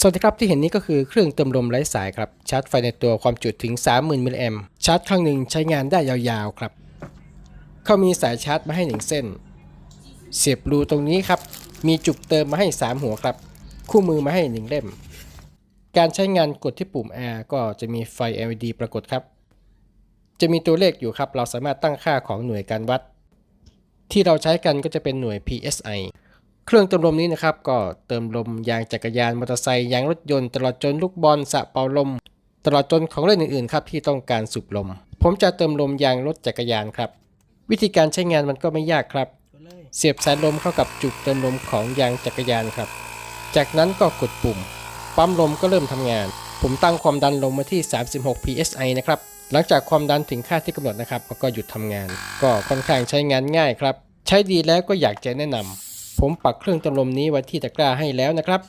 ส่วัสดีครับที่เห็นนี้ก็คือเครื่องเติมลมไร้สายครับชาร์จไฟในตัวความจุถึง 30,000 มิลลิแอมชาร์จครั้งหนึ่งใช้งานได้ยาวๆครับ เขามีสายชาร์จมาให้ 1 เส้น เสียบรูตรงนี้ครับ มีจุกเติมมาให้ 3 หัวครับ คู่มือมาให้ 1 เล่ม การใช้งานกดที่ปุ่ม R ก็จะมีไฟ LED ปรากฏครับ จะมีตัวเลขอยู่ครับ เราสามารถตั้งค่าของหน่วยการวัด ที่เราใช้กันก็จะเป็นหน่วย PSI เครื่องเติมลมนี้นะครับก็เติมลมยางจักรยานมอเตอร์ไซค์ยางรถยนต์ตลอดจนลูกบอลสะเป่าลม ตลอดจนของเล่นอื่นๆครับที่ต้องการสูบลม ผมจะเติมลมยางรถจักรยานครับ วิธีการใช้งานมันก็ไม่ยากครับ เสียบสายลมเข้ากับจุกเติมลมของยางจักรยานครับ จากนั้นก็กดปุ่ม ปั๊มลมก็เริ่มทำงาน ผมตั้งความดันลงมาที่ 36 psi นะครับหลังจากความดันถึงค่าที่กำหนดนะครับมันก็หยุดทำงาน ก็ค่อนข้างใช้งานง่ายครับ ใช้ดีแล้วก็อยากจะแนะนำ ผมปักเครื่องเติมลมนี้ไว้ที่ตะกร้าให้แล้วนะครับ